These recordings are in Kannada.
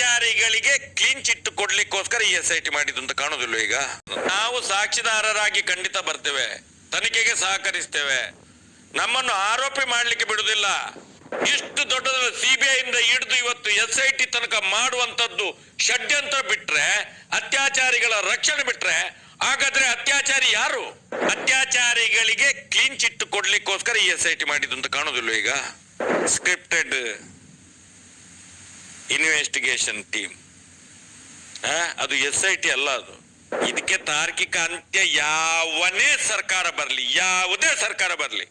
ಅತ್ಯಾಚಾರಿಗಳಿಗೆ ಕ್ಲೀನ್ ಚಿಟ್ ಕೊಡ್ಲಿಕ್ಕೋಸ್ಕರ ಎಸ್ ಐ ಟಿ ಮಾಡಿದ್ದು ಅಂತ ಕಾಣೋದಿಲ್ಲ ಈಗ? ನಾವು ಸಾಕ್ಷಿದಾರರಾಗಿ ಖಂಡಿತ ಬರ್ತೇವೆ, ತನಿಖೆಗೆ ಸಹಕರಿಸ್ತೇವೆ. ನಮ್ಮನ್ನು ಆರೋಪಿ ಮಾಡ್ಲಿಕ್ಕೆ ಬಿಡುದಿಲ್ಲ ಇಷ್ಟು ದೊಡ್ಡದ ಸಿಬಿಐ ಇಂದ ಹಿಡಿದು ಇವತ್ತು ಎಸ್ ಐ ಟಿ ತನಕ ಮಾಡುವಂತದ್ದು ಷಡ್ಯಂತ್ರ ಬಿಟ್ರೆ, ಅತ್ಯಾಚಾರಿಗಳ ರಕ್ಷಣೆ ಬಿಟ್ರೆ, ಹಾಗಾದ್ರೆ ಅತ್ಯಾಚಾರಿ ಯಾರು? ಅತ್ಯಾಚಾರಿಗಳಿಗೆ ಕ್ಲೀನ್ ಚಿಟ್ ಕೊಡ್ಲಿಕ್ಕೋಸ್ಕರ ಈ ಎಸ್ ಐ ಟಿ ಮಾಡಿದ್ದು ಅಂತ ಕಾಣೋದಿಲ್ಲ ಈಗ? ಸ್ಕ್ರಿಪ್ಟೆಡ್ ಇನ್ವೆಸ್ಟಿಗೇಷನ್ ಟೀಮ್ ಅದು ಎಸ್ ಐ ಟಿ ಅಲ್ಲ ಅದು. ಇದಕ್ಕೆ ತಾರ್ಕಿಕ ಅಂತ್ಯ ಯಾವನೇ ಸರ್ಕಾರ ಬರಲಿ, ಯಾವುದೇ ಸರ್ಕಾರ ಬರಲಿ,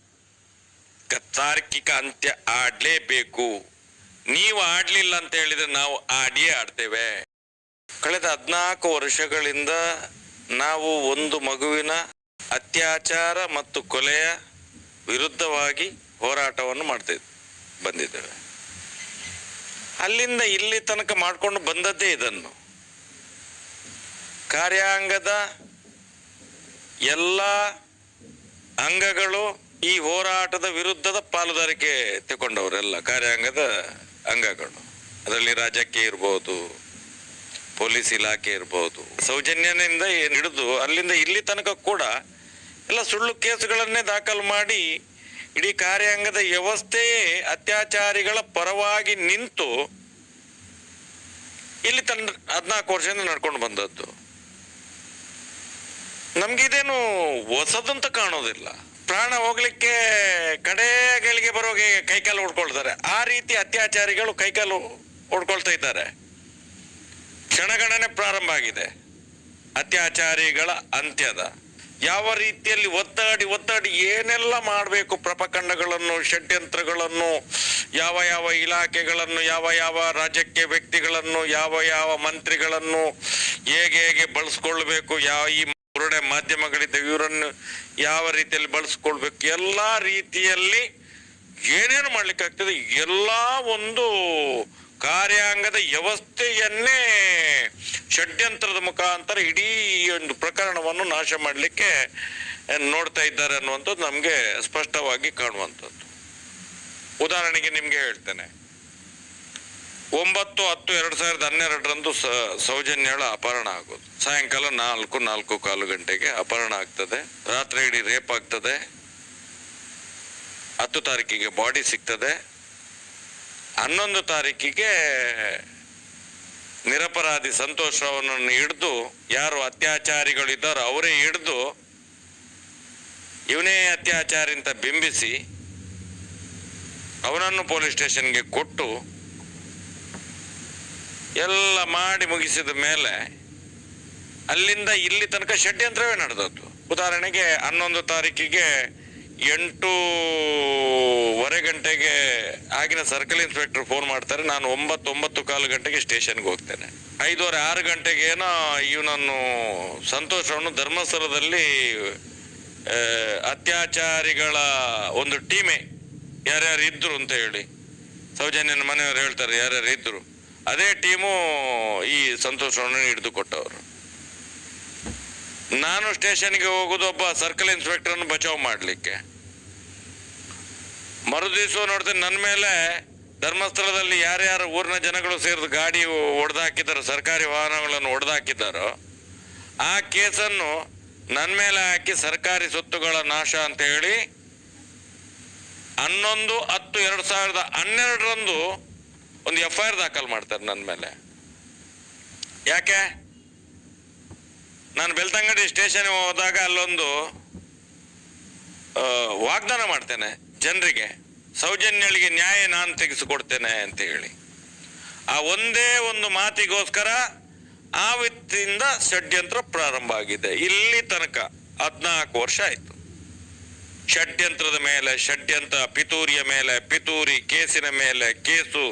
ತಾರ್ಕಿಕ ಅಂತ್ಯ ಆಡ್ಲೇಬೇಕು. ನೀವು ಆಡ್ಲಿಲ್ಲ ಅಂತ ಹೇಳಿದ್ರೆ ನಾವು ಆಡಿಯೇ ಆಡ್ತೇವೆ. ಕಳೆದ ಹದಿನಾಲ್ಕು ವರ್ಷಗಳಿಂದ ನಾವು ಒಂದು ಮಗುವಿನ ಅತ್ಯಾಚಾರ ಮತ್ತು ಕೊಲೆಯ ವಿರುದ್ಧವಾಗಿ ಹೋರಾಟವನ್ನು ಮಾಡ್ತಿದ್ದೆ ಬಂದಿದ್ದೇವೆ. ಅಲ್ಲಿಂದ ಇಲ್ಲಿ ತನಕ ಮಾಡ್ಕೊಂಡು ಬಂದದ್ದೇ ಇದನ್ನು. ಕಾರ್ಯಾಂಗದ ಎಲ್ಲ ಅಂಗಗಳು ಈ ಹೋರಾಟದ ವಿರುದ್ಧದ ಪಾಲುದಾರಿಕೆ ತಗೊಂಡವರೆಲ್ಲ ಕಾರ್ಯಾಂಗದ ಅಂಗಗಳು. ಅದರಲ್ಲಿ ರಾಜಕೀಯ ಇರ್ಬೋದು, ಪೊಲೀಸ್ ಇಲಾಖೆ ಇರ್ಬೋದು, ಸೌಜನ್ಯನಿಂದ ಹಿಡಿದು ಅಲ್ಲಿಂದ ಇಲ್ಲಿ ತನಕ ಕೂಡ ಎಲ್ಲ ಸುಳ್ಳು ಕೇಸುಗಳನ್ನೇ ದಾಖಲು ಮಾಡಿ ಇಡೀ ಕಾರ್ಯಾಂಗದ ವ್ಯವಸ್ಥೆಯೇ ಅತ್ಯಾಚಾರಿಗಳ ಪರವಾಗಿ ನಿಂತು ಇಲ್ಲಿ ತನ್ನ ಹದಿನಾಲ್ಕು ವರ್ಷದಿಂದ ನಡ್ಕೊಂಡು ಬಂದದ್ದು. ನಮ್ಗಿದೇನು ಹೊಸದಂತ ಕಾಣೋದಿಲ್ಲ. ಪ್ರಾಣ ಹೋಗ್ಲಿಕ್ಕೆ ಕಡೆಗಳಿಗೆ ಬರೋಗೆ ಕೈಕಾಲು ಹೊಡ್ಕೊಳ್ತಾರೆ. ಆ ರೀತಿ ಅತ್ಯಾಚಾರಿಗಳು ಕೈಕಾಲು ಹೊಡ್ಕೊಳ್ತಾ ಇದ್ದಾರೆ. ಕ್ಷಣಗಣನೆ ಪ್ರಾರಂಭ ಆಗಿದೆ. ಅತ್ಯಾಚಾರಿಗಳ ಅಂತ್ಯದ. ಯಾವ ರೀತಿಯಲ್ಲಿ ಒತ್ತಾಡಿ ಒತ್ತಾಡಿ ಏನೆಲ್ಲ ಮಾಡಬೇಕು ಪ್ರಪಖಂಡಗಳನ್ನು ಷಡ್ಯಂತ್ರಗಳನ್ನು, ಯಾವ ಯಾವ ಇಲಾಖೆಗಳನ್ನು, ಯಾವ ಯಾವ ರಾಜಕೀಯ ವ್ಯಕ್ತಿಗಳನ್ನು, ಯಾವ ಯಾವ ಮಂತ್ರಿಗಳನ್ನು ಹೇಗೆ ಹೇಗೆ ಬಳಸ್ಕೊಳ್ಬೇಕು, ಯಾವ ಈ ಮೂರನೇ ಮಾಧ್ಯಮಗಳಿದ್ದ ಇವರನ್ನು ಯಾವ ರೀತಿಯಲ್ಲಿ ಬಳಸ್ಕೊಳ್ಬೇಕು, ಎಲ್ಲ ರೀತಿಯಲ್ಲಿ ಏನೇನು ಮಾಡ್ಲಿಕ್ಕಾಗ್ತದೆ ಎಲ್ಲ ಒಂದು ಕಾರ್ಯಾಂಗದ ವ್ಯವಸ್ಥೆಯನ್ನೇ ಷಡ್ಯಂತ್ರದ ಮುಖಾಂತರ ಇಡೀ ಒಂದು ಪ್ರಕರಣವನ್ನು ನಾಶ ಮಾಡಲಿಕ್ಕೆ ನೋಡ್ತಾ ಇದ್ದಾರೆ ಅನ್ನುವಂಥದ್ದು ನಮಗೆ ಸ್ಪಷ್ಟವಾಗಿ ಕಾಣುವಂಥದ್ದು. ಉದಾಹರಣೆಗೆ ನಿಮಗೆ ಹೇಳ್ತೇನೆ. ಒಂಬತ್ತು ಹತ್ತು ಎರಡು ಸಾವಿರದ ಹನ್ನೆರಡರಂದು ಸ, ಸೌಜನ್ಯಳ ಅಪಹರಣ ಆಗೋದು. ಸಾಯಂಕಾಲ ನಾಲ್ಕು ನಾಲ್ಕು ಕಾಲು ಗಂಟೆಗೆ ಅಪಹರಣ ಆಗ್ತದೆ. ರಾತ್ರಿ ಇಡೀ ರೇಪ್ ಆಗ್ತದೆ. ಹತ್ತು ತಾರೀಕಿಗೆ ಬಾಡಿ ಸಿಗ್ತದೆ. ಹನ್ನೊಂದು ತಾರೀಕಿಗೆ ನಿರಪರಾಧಿ ಸಂತೋಷವನ್ನು ಹಿಡಿದು ಯಾರು ಅತ್ಯಾಚಾರಿಗಳಿದ್ದಾರೋ ಅವರೇ ಹಿಡಿದು ಇವನೇ ಅತ್ಯಾಚಾರಿ ಅಂತ ಬಿಂಬಿಸಿ ಅವನನ್ನು ಪೊಲೀಸ್ ಸ್ಟೇಷನ್ಗೆ ಕೊಟ್ಟು ಎಲ್ಲ ಮಾಡಿ ಮುಗಿಸಿದ ಮೇಲೆ ಅಲ್ಲಿಂದ ಇಲ್ಲಿ ತನಕ ಷಡ್ಯಂತ್ರವೇ ನಡೆದದ್ದು. ಉದಾಹರಣೆಗೆ ಹನ್ನೊಂದು ತಾರೀಕಿಗೆ ಎಂಟೂವರೆ ಗಂಟೆಗೆ ಆಗಿನ ಸರ್ಕಲ್ ಇನ್ಸ್ಪೆಕ್ಟರ್ ಫೋನ್ ಮಾಡ್ತಾರೆ. ನಾನು ಒಂಬತ್ತೊಂಬತ್ತು ಒಂಬತ್ತು ಕಾಲು ಗಂಟೆಗೆ ಸ್ಟೇಷನ್ಗೆ ಹೋಗ್ತೇನೆ. ಐದೂವರೆ ಆರು ಗಂಟೆಗೆ ಏನೋ ಇವನನ್ನು ಸಂತೋಷವನ್ನು ಧರ್ಮಸ್ಥಳದಲ್ಲಿ ಅತ್ಯಾಚಾರಿಗಳ ಒಂದು ಟೀಮೇ, ಯಾರ್ಯಾರು ಇದ್ರು ಅಂತ ಹೇಳಿ. ಸೌಜನ್ಯನ ಮನೆಯವರು ಹೇಳ್ತಾರೆ, ಯಾರ್ಯಾರು ಇದ್ರು. ಅದೇ ಟೀಮು ಈ ಸಂತೋಷವನ್ನು ಹಿಡಿದು ಕೊಟ್ಟವರು. ನಾನು ಸ್ಟೇಷನ್ಗೆ ಹೋಗುದು ಒಬ್ಬ ಸರ್ಕಲ್ ಇನ್ಸ್ಪೆಕ್ಟರ್ ಬಚಾವ್ ಮಾಡ್ಲಿಕ್ಕೆ. ಮರುದಿವಸ ನೋಡ್ತೇನೆ ನನ್ನ ಮೇಲೆ ಧರ್ಮಸ್ಥಳದಲ್ಲಿ ಯಾರ್ಯಾರು ಊರಿನ ಜನಗಳು ಸೇರಿದ ಗಾಡಿ ಹೊಡೆದಾಕಿದ್ದಾರೋ ಸರ್ಕಾರಿ ವಾಹನಗಳನ್ನು ಹೊಡೆದಾಕಿದ್ದಾರೋ ಆ ಕೇಸನ್ನು ನನ್ನ ಮೇಲೆ ಹಾಕಿ ಸರ್ಕಾರಿ ಸೊತ್ತುಗಳ ನಾಶ ಅಂತ ಹೇಳಿ ಹನ್ನೊಂದು, ಹತ್ತು, ಎರಡು ಸಾವಿರದ ಹನ್ನೆರಡರಂದು ಒಂದು ಎಫ್ ಐ ಆರ್ ದಾಖಲು ಮಾಡ್ತಾರೆ ನನ್ನ ಮೇಲೆ. ಯಾಕೆ? ನಾನು ಬೆಳ್ತಂಗಡಿ ಸ್ಟೇಷನ್ ಹೋದಾಗ ಅಲ್ಲೊಂದು ವಾಗ್ದಾನ ಮಾಡ್ತೇನೆ ಜನರಿಗೆ. ಸೌಜನ್ಯಳಿಗೆ ನ್ಯಾಯ ನಾನು ತೆಗೆಸಿಕೊಡ್ತೇನೆ ಅಂತ ಹೇಳಿ. ಆ ಒಂದೇ ಒಂದು ಮಾತಿಗೋಸ್ಕರ ಆ ವಿತ್ತಿಂದ ಷಡ್ಯಂತ್ರ ಪ್ರಾರಂಭ ಆಗಿದೆ. ಇಲ್ಲಿ ತನಕ ಹದ್ನಾಲ್ಕು ವರ್ಷ ಆಯ್ತು. ಷಡ್ಯಂತ್ರದ ಮೇಲೆ, ಷಡ್ಯಂತ್ರ ಪಿತೂರಿಯ ಮೇಲೆ, ಪಿತೂರಿ ಕೇಸಿನ ಮೇಲೆ, ಕೇಸು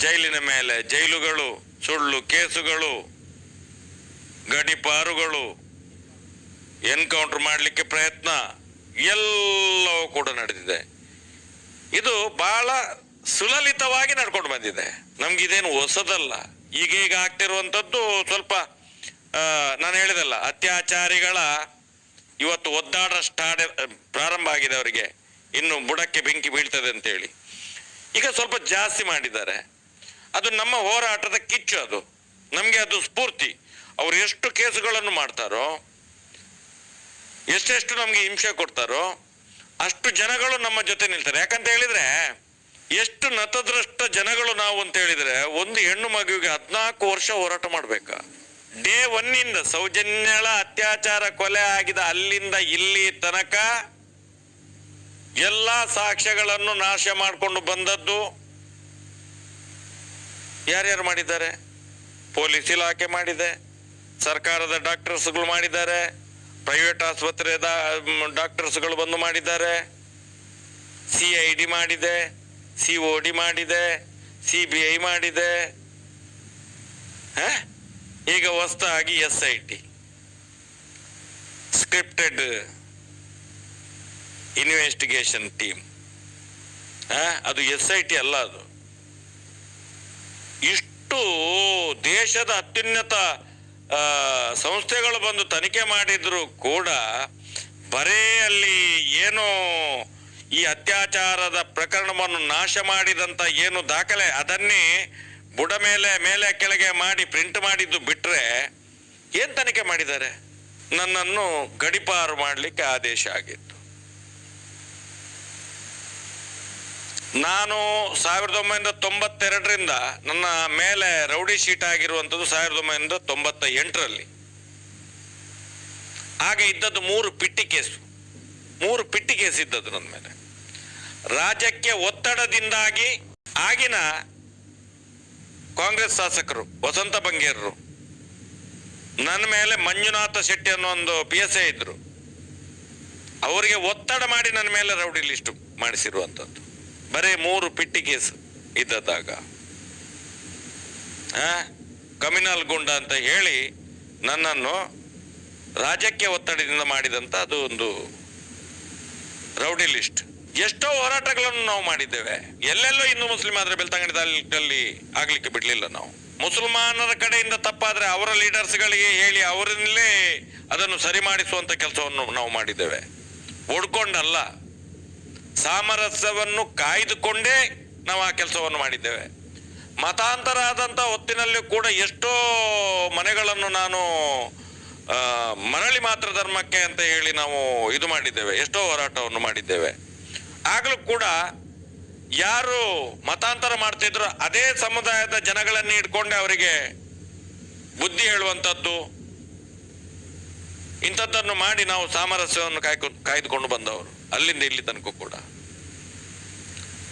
ಜೈಲಿನ ಮೇಲೆ, ಜೈಲುಗಳು, ಸುಳ್ಳು ಕೇಸುಗಳು ಗಡಿಪಾರುಗಳು ಎನ್ಕೌಂಟರ್ ಮಾಡಲಿಕ್ಕೆ ಪ್ರಯತ್ನ ಎಲ್ಲವೂ ಕೂಡ ನಡೆದಿದೆ. ಇದು ಬಹಳ ಸುಲಲಿತವಾಗಿ ನಡ್ಕೊಂಡು ಬಂದಿದೆ. ನಮ್ಗೆ ಇದೇನು ಹೊಸದಲ್ಲ. ಈಗ ಈಗ ಆಗ್ತಿರುವಂತದ್ದು ಸ್ವಲ್ಪ ನಾನು ಹೇಳಿದಲ್ಲ, ಅತ್ಯಾಚಾರಿಗಳ ಇವತ್ತು ಒದ್ದಾಡ ಸ್ಟಾರ್ಟ್, ಪ್ರಾರಂಭ ಆಗಿದೆ ಅವರಿಗೆ. ಇನ್ನು ಬುಡಕ್ಕೆ ಬೆಂಕಿ ಬೀಳ್ತದೆ ಅಂತೇಳಿ. ಈಗ ಸ್ವಲ್ಪ ಜಾಸ್ತಿ ಮಾಡಿದ್ದಾರೆ. ಅದು ನಮ್ಮ ಹೋರಾಟದ ಕಿಚ್ಚು ಅದು. ನಮಗೆ ಅದು ಸ್ಫೂರ್ತಿ. ಅವ್ರು ಎಷ್ಟು ಕೇಸುಗಳನ್ನು ಮಾಡ್ತಾರೋ, ಎಷ್ಟೆಷ್ಟು ನಮಗೆ ಹಿಂಸೆ ಕೊಡ್ತಾರೋ, ಅಷ್ಟು ಜನಗಳು ನಮ್ಮ ಜೊತೆ ನಿಲ್ತಾರೆ. ಯಾಕಂತ ಹೇಳಿದ್ರೆ, ಎಷ್ಟು ನತದ್ರಷ್ಟ ಜನಗಳು ನಾವು ಅಂತ ಹೇಳಿದ್ರೆ, ಒಂದು ಹೆಣ್ಣು ಮಗುವಿಗೆ ಹದಿನಾಲ್ಕು ವರ್ಷ ಹೋರಾಟ ಮಾಡ್ಬೇಕಾ? ಡೇ ಒನ್ನಿಂದ ಸೌಜನ್ಯಳ ಅತ್ಯಾಚಾರ ಕೊಲೆ ಆಗಿದ ಅಲ್ಲಿಂದ ಇಲ್ಲಿ ತನಕ ಎಲ್ಲ ಸಾಕ್ಷ್ಯಗಳನ್ನು ನಾಶ ಮಾಡಿಕೊಂಡು ಬಂದದ್ದು ಯಾರ್ಯಾರು ಮಾಡಿದ್ದಾರೆ? ಪೊಲೀಸ್ ಇಲಾಖೆ ಮಾಡಿದೆ. ಸರ್ಕಾರದ ಡಾಕ್ಟರ್ಸ್ಗಳು ಮಾಡಿದ್ದಾರೆ. ಪ್ರೈವೇಟ್ ಆಸ್ಪತ್ರೆದ ಡಾಕ್ಟರ್ಸ್ಗಳು ಬಂದು ಮಾಡಿದ್ದಾರೆ. ಸಿ ಐ ಡಿ ಮಾಡಿದೆ, ಸಿ ಒ ಡಿ ಮಾಡಿದೆ, ಸಿ ಬಿ ಐ ಮಾಡಿದೆ? ಈಗ ಹೊಸದಾಗಿ S I T. Scripted investigation team. ಅದು ಎಸ್ ಐ ಟಿ ಅಲ್ಲ ಅದು. ಇಷ್ಟು ದೇಶದ ಅತ್ಯುನ್ನತ ಸಂಸ್ಥೆಗಳು ಬಂದು ತನಿಖೆ ಮಾಡಿದ್ರು ಕೂಡ ಬರೇ ಅಲ್ಲಿ ಏನು ಈ ಅತ್ಯಾಚಾರದ ಪ್ರಕರಣವನ್ನು ನಾಶ ಮಾಡಿದಂತ ಏನು ದಾಖಲೆ ಅದನ್ನೇ ಬುಡ ಮೇಲೆ ಮೇಲೆ ಕೆಳಗೆ ಮಾಡಿ ಪ್ರಿಂಟ್ ಮಾಡಿದ್ದು ಬಿಟ್ರೆ ಏನ್ ತನಿಖೆ ಮಾಡಿದ್ದಾರೆ? ನನ್ನನ್ನು ಗಡಿಪಾರು ಮಾಡಲಿಕ್ಕೆ ಆದೇಶ ಆಗಿತ್ತು. ನಾನು ಸಾವಿರದ ಒಂಬೈನೂರ ತೊಂಬತ್ತೆರಡರಿಂದ ನನ್ನ ಮೇಲೆ ರೌಡಿ ಶೀಟ್ ಆಗಿರುವಂಥದ್ದು ಸಾವಿರದ ಒಂಬೈನೂರ ತೊಂಬತ್ತ ಎಂಟರಲ್ಲಿ ಆಗ ಇದ್ದದ್ದು ಮೂರು ಪಿಟ್ಟಿ ಕೇಸು. ಮೂರು ಪಿಟ್ಟಿ ಕೇಸ್ ಇದ್ದದ್ದು ನನ್ನ ಮೇಲೆ. ರಾಜ್ಯಕ್ಕೆ ಒತ್ತಡದಿಂದಾಗಿ ಆಗಿನ ಕಾಂಗ್ರೆಸ್ ಶಾಸಕರು ವಸಂತ ಬಂಗೇರರು, ನನ್ನ ಮೇಲೆ ಮಂಜುನಾಥ ಶೆಟ್ಟಿ ಅನ್ನೋ ಒಂದು ಪಿ ಎಸ್ ಎ ಇದ್ರು. ಅವರಿಗೆ ಒತ್ತಡ ಮಾಡಿ ನನ್ನ ಮೇಲೆ ರೌಡಿ ಲಿಸ್ಟ್ ಮಾಡಿಸಿರುವಂಥದ್ದು. ಬರೀ ಮೂರು ಪಿಟ್ಟಿ ಕೇಸ್ ಇದ್ದದಾಗ ಕಮಿನಲ್ ಗುಂಡ ಅಂತ ಹೇಳಿ ನನ್ನನ್ನು ರಾಜಕೀಯ ಒತ್ತಡದಿಂದ ಮಾಡಿದಂತ ಅದು ಒಂದು ರೌಡಿ ಲಿಸ್ಟ್. ಎಷ್ಟೋ ಹೋರಾಟಗಳನ್ನು ನಾವು ಮಾಡಿದ್ದೇವೆ. ಎಲ್ಲೆಲ್ಲೋ ಹಿಂದೂ ಮುಸ್ಲಿಂ ಆದ್ರೆ ಬೆಳ್ತಂಗಡಿ ತಾಲೂಕಲ್ಲಿ ಆಗ್ಲಿಕ್ಕೆ ಬಿಡಲಿಲ್ಲ ನಾವು. ಮುಸಲ್ಮಾನರ ಕಡೆಯಿಂದ ತಪ್ಪಾದ್ರೆ ಅವರ ಲೀಡರ್ಸ್ಗಳಿಗೆ ಹೇಳಿ ಅವರಲ್ಲೇ ಅದನ್ನು ಸರಿ ಮಾಡಿಸುವಂಥ ಕೆಲಸವನ್ನು ನಾವು ಮಾಡಿದ್ದೇವೆ. ಒಡ್ಕೊಂಡಲ್ಲ. ಸಾಮರಸ್ಯವನ್ನು ಕಾಯ್ದುಕೊಂಡೇ ನಾವು ಆ ಕೆಲಸವನ್ನು ಮಾಡಿದ್ದೇವೆ. ಮತಾಂತರ ಆದಂಥ ಹೊತ್ತಿನಲ್ಲಿ ಕೂಡ ಎಷ್ಟೋ ಮನೆಗಳನ್ನು ನಾನು ಮರಳಿ ಮಾತ್ರ ಧರ್ಮಕ್ಕೆ ಅಂತ ಹೇಳಿ ನಾವು ಇದು ಮಾಡಿದ್ದೇವೆ, ಎಷ್ಟೋ ಹೋರಾಟವನ್ನು ಮಾಡಿದ್ದೇವೆ. ಆಗಲೂ ಕೂಡ ಯಾರು ಮತಾಂತರ ಮಾಡ್ತಿದ್ರು ಅದೇ ಸಮುದಾಯದ ಜನಗಳನ್ನೇ ಇಟ್ಕೊಂಡೆ ಅವರಿಗೆ ಬುದ್ಧಿ ಹೇಳುವಂಥದ್ದು. ಇಂಥದ್ದನ್ನು ಮಾಡಿ ನಾವು ಸಾಮರಸ್ಯವನ್ನು ಕಾಯ್ಕೊ, ಕಾಯ್ದುಕೊಂಡು ಬಂದವರು. ಅಲ್ಲಿಂದ ಇಲ್ಲಿ ತನಕ ಕೂಡ.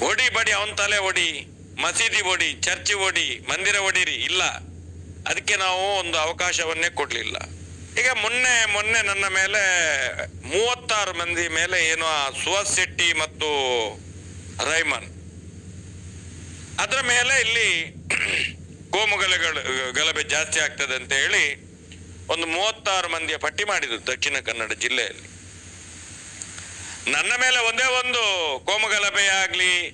ಓಡಿ ಬಡಿ, ಅವನ ತಲೆ ಓಡಿ, ಮಸೀದಿ ಓಡಿ, ಚರ್ಚ್ ಓಡಿ, ಮಂದಿರ ಓಡಿರಿ, ಇಲ್ಲ. ಅದಕ್ಕೆ ನಾವು ಒಂದು ಅವಕಾಶವನ್ನೇ ಕೊಡಲಿಲ್ಲ. ಈಗ ಮೊನ್ನೆ ಮೊನ್ನೆ ನನ್ನ ಮೇಲೆ ಮೂವತ್ತಾರು ಮಂದಿ ಮೇಲೆ ಏನು ಸುಹಾಸ್ ಶೆಟ್ಟಿ ಮತ್ತು ರೈಮನ್. ಅದರ ಮೇಲೆ ಇಲ್ಲಿ ಕೋಮುಗಲಗಳು ಗಲಭೆ ಜಾಸ್ತಿ ಆಗ್ತದೆ ಅಂತ ಹೇಳಿ ಒಂದು ಮೂವತ್ತಾರು ಮಂದಿಯ ಪಟ್ಟಿ ಮಾಡಿದ್ರು ದಕ್ಷಿಣ ಕನ್ನಡ ಜಿಲ್ಲೆಯಲ್ಲಿ. ನನ್ನ ಮೇಲೆ ಒಂದೇ ಒಂದು ಕೋಮುಗಲಭೆ ಆಗ್ಲಿ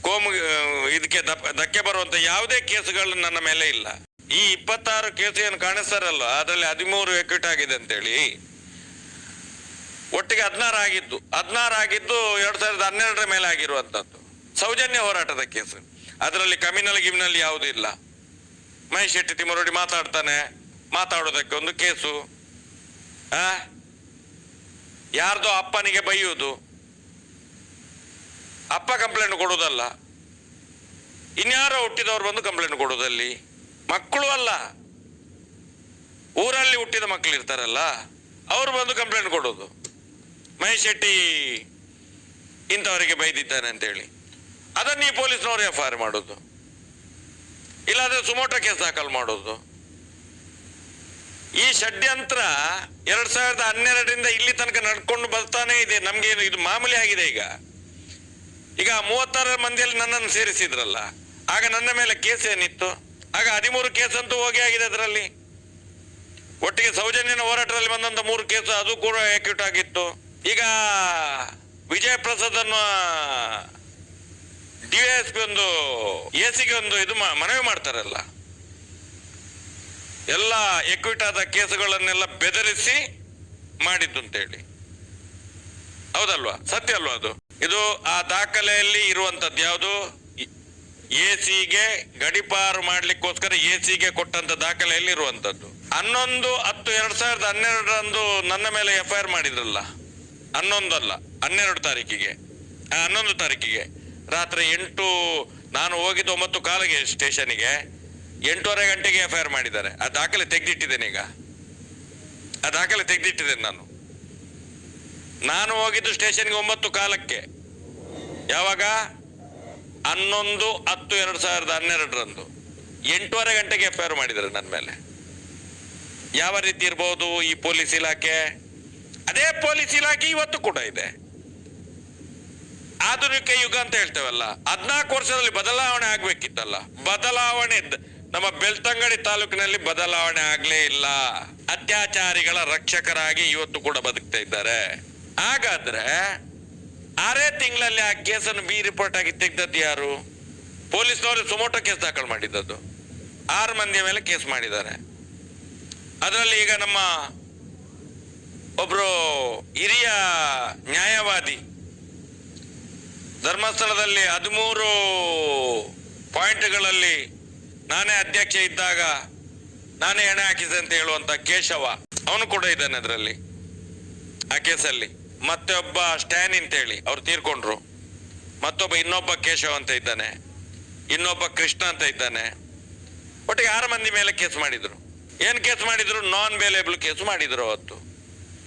ಕೋಮು ಇದಕ್ಕೆ ಧಕ್ಕೆ ಬರುವಂತ ಯಾವುದೇ ಕೇಸುಗಳು ನನ್ನ ಮೇಲೆ ಇಲ್ಲ. ಈ ಇಪ್ಪತ್ತಾರು ಕೇಸು ಏನು ಕಾಣಿಸ್ತಾರಲ್ಲ ಅದರಲ್ಲಿ ಹದಿಮೂರು ಎಕ್ವಿಟ್ ಆಗಿದೆ ಅಂತೇಳಿ. ಒಟ್ಟಿಗೆ ಹದಿನಾರು ಆಗಿದ್ದು ಹದಿನಾರು ಆಗಿದ್ದು ಎರಡ್ ಸಾವಿರದ ಹನ್ನೆರಡರ ಮೇಲೆ ಆಗಿರುವಂತದ್ದು. ಸೌಜನ್ಯ ಹೋರಾಟದ ಕೇಸು. ಅದರಲ್ಲಿ ಕಮಿನಲ್ ಗಿಮಿನಲ್ ಯಾವುದೂ ಇಲ್ಲ. ಮಹೇಶ್ ಶೆಟ್ಟಿ ತಿಮ್ಮರೊಡಿ ಮಾತಾಡ್ತಾನೆ. ಮಾತಾಡೋದಕ್ಕೆ ಒಂದು ಕೇಸು. ಆ? ಯಾರ್ದೋ ಅಪ್ಪನಿಗೆ ಬೈಯುವುದು. ಅಪ್ಪ ಕಂಪ್ಲೇಂಟ್ ಕೊಡುವುದಲ್ಲ. ಇನ್ಯಾರೋ ಹುಟ್ಟಿದವರು ಬಂದು ಕಂಪ್ಲೇಂಟ್ ಕೊಡುವುದಲ್ಲಿ. ಮಕ್ಕಳು ಅಲ್ಲ. ಊರಲ್ಲಿ ಹುಟ್ಟಿದ ಮಕ್ಕಳು ಇರ್ತಾರಲ್ಲ, ಅವರು ಬಂದು ಕಂಪ್ಲೇಂಟ್ ಕೊಡೋದು ಮಹೇಶ್ ಶೆಟ್ಟಿ ಇಂಥವರಿಗೆ ಬೈದಿದ್ದಾನೆ ಅಂತೇಳಿ. ಅದನ್ನ ಈ ಪೊಲೀಸ್ನವರು ಎಫ್ ಐ ಆರ್ ಮಾಡೋದು ಇಲ್ಲಾಂದ್ರೆ ಸುಮೋಟೋ ಕೇಸ್ ದಾಖಲು ಮಾಡೋದು ಈ ಷಡ್ಯಂತ್ರ ಎರಡ್ ಸಾವಿರದ ಹನ್ನೆರಡರಿಂದ ಇಲ್ಲಿ ತನಕ ನಡ್ಕೊಂಡು ಬರ್ತಾನೆ ಇದೆ. ನಮ್ಗೆ ಇದು ಮಾಮೂಲಿ ಆಗಿದೆ ಈಗ. ಈಗ ಮೂವತ್ತಾರ ಮಂದಿಯಲ್ಲಿ ನನ್ನನ್ನು ಸೇರಿಸಿದ್ರಲ್ಲ. ಆಗ ನನ್ನ ಮೇಲೆ ಕೇಸ್ ಏನಿತ್ತು? ಆಗ ಹದಿಮೂರು ಕೇಸ್ ಅಂತೂ ಹೋಗಿ ಆಗಿದೆ ಅದರಲ್ಲಿ. ಒಟ್ಟಿಗೆ ಸೌಜನ್ಯನ ಹೋರಾಟದಲ್ಲಿ ಬಂದಂತ ಮೂರು ಕೇಸ್ ಅದು ಕೂಡ ಎಕ್ಯೂಟ್ ಆಗಿತ್ತು. ಈಗ ವಿಜಯ ಪ್ರಸಾದ್ ಅನ್ನುವ ಡಿವೈಎಸ್ಪಿ ಒಂದು ಎಸಿಗೆ ಒಂದು ಇದು ಮಾ- ಮನವಿ ಮಾಡ್ತಾರಲ್ಲ. ಎಲ್ಲ ಎಕ್ವಿಟ್ ಆದ ಕೇಸುಗಳನ್ನೆಲ್ಲ ಬೆದರಿಸಿ ಮಾಡಿದ್ದು ಅಂತೇಳಿ ಹೌದಲ್ವಾ? ಸತ್ಯ ಅಲ್ವಾ ಅದು? ಇದು ಆ ದಾಖಲೆಯಲ್ಲಿ ಇರುವಂತದ್ದು ಯಾವುದು? ಎ ಸಿಗೆ ಗಡಿಪಾರು ಮಾಡ್ಲಿಕ್ಕೋಸ್ಕರ ಎ ಸಿಗೆ ಕೊಟ್ಟಂತ ದಾಖಲೆಯಲ್ಲಿ ಇರುವಂತದ್ದು. ಹನ್ನೊಂದು ಹತ್ತು ಎರಡ್ ಸಾವಿರದ ಹನ್ನೆರಡರಂದು ನನ್ನ ಮೇಲೆ ಎಫ್ ಐ ಆರ್ ಮಾಡಿದ್ರಲ್ಲ? ಹನ್ನೊಂದಲ್ಲ, ಹನ್ನೆರಡು ತಾರೀಕಿಗೆ. ಹನ್ನೊಂದು ತಾರೀಕಿಗೆ. ರಾತ್ರಿ ಎಂಟು, ನಾನು ಹೋಗಿದ್ದು ಒಂಬತ್ತು ಕಾಲಿಗೆ ಸ್ಟೇಷನ್ಗೆ. ಎಂಟೂವರೆ ಗಂಟೆಗೆ ಎಫ್ ಮಾಡಿದ್ದಾರೆ. ಆ ದಾಖಲೆ ತೆಗೆದಿಟ್ಟಿದ್ದೇನೆ ಈಗ. ಆ ದಾಖಲೆ ತೆಗೆದಿಟ್ಟಿದ್ದೇನೆ ನಾನು. ನಾನು ಹೋಗಿದ್ದು ಸ್ಟೇಷನ್ಗೆ ಒಂಬತ್ತು ಕಾಲಕ್ಕೆ. ಯಾವಾಗ? ಹನ್ನೊಂದು ಹತ್ತು ಎರಡು ಸಾವಿರದ ಹನ್ನೆರಡರಂದು. ಎಂಟೂವರೆ ಗಂಟೆಗೆ ಎಫ್ ಐ ಆರ್ ಮಾಡಿದ್ದಾರೆ ನನ್ನ ಮೇಲೆ. ಯಾವ ರೀತಿ ಇರ್ಬೋದು ಈ ಪೊಲೀಸ್ ಇಲಾಖೆ? ಅದೇ ಪೊಲೀಸ್ ಇಲಾಖೆ ಇವತ್ತು ಕೂಡ ಇದೆ. ಆಧುನಿಕ ಯುಗ ಅಂತ ಹೇಳ್ತೇವಲ್ಲ. ಹದಿನಾಲ್ಕು ವರ್ಷದಲ್ಲಿ ಬದಲಾವಣೆ ಆಗ್ಬೇಕಿತ್ತಲ್ಲ. ಬದಲಾವಣೆ ನಮ್ಮ ಬೆಳ್ತಂಗಡಿ ತಾಲೂಕಿನಲ್ಲಿ ಬದಲಾವಣೆ ಆಗ್ಲೇ ಇಲ್ಲ. ಅತ್ಯಾಚಾರಿಗಳ ರಕ್ಷಕರಾಗಿ ಇವತ್ತು ಕೂಡ ಬದುಕ್ತಾ ಇದ್ದಾರೆ. ಹಾಗಾದ್ರೆ ಆರೇ ತಿಂಗಳಲ್ಲಿ ಆ ಕೇಸನ್ನು ಬಿ ರಿಪೋರ್ಟ್ ಆಗಿ ತೆಗ್ದದ್ದು ಯಾರು? ಪೊಲೀಸ್ನವರು ಸುಮೋಟೋ ಕೇಸ್ ದಾಖಲು ಮಾಡಿದ್ದದ್ದು. ಆರು ಮಂದಿಯ ಮೇಲೆ ಕೇಸ್ ಮಾಡಿದ್ದಾರೆ. ಅದರಲ್ಲಿ ಈಗ ನಮ್ಮ ಒಬ್ರು ಹಿರಿಯ ನ್ಯಾಯವಾದಿ ಧರ್ಮಸ್ಥಳದಲ್ಲಿ ಹದಿಮೂರು ಪಾಯಿಂಟ್ಗಳಲ್ಲಿ ನಾನೇ ಅಧ್ಯಕ್ಷ ಇದ್ದಾಗ ನಾನೇ ಎಣೆ ಹಾಕಿದೆ ಅಂತ ಹೇಳುವಂತ ಕೇಶವ, ಅವನು ಕೂಡ ಇದ್ದಾನೆ ಅದರಲ್ಲಿ, ಆ ಕೇಸಲ್ಲಿ. ಮತ್ತೆ ಒಬ್ಬ ಸ್ಟ್ಯಾನ್ ಅಂತ ಹೇಳಿ ಅವ್ರು ತೀರ್ಕೊಂಡ್ರು. ಮತ್ತೊಬ್ಬ ಇನ್ನೊಬ್ಬ ಕೇಶವ ಅಂತ ಇದ್ದಾನೆ, ಇನ್ನೊಬ್ಬ ಕೃಷ್ಣ ಅಂತ ಇದ್ದಾನೆ. ಒಟ್ಟಿಗೆ ಆರು ಮಂದಿ ಮೇಲೆ ಕೇಸ್ ಮಾಡಿದ್ರು. ಏನ್ ಕೇಸ್ ಮಾಡಿದ್ರು? ನಾನ್ ಬೇಲೇಬಲ್ ಕೇಸ್ ಮಾಡಿದ್ರು ಅವತ್ತು.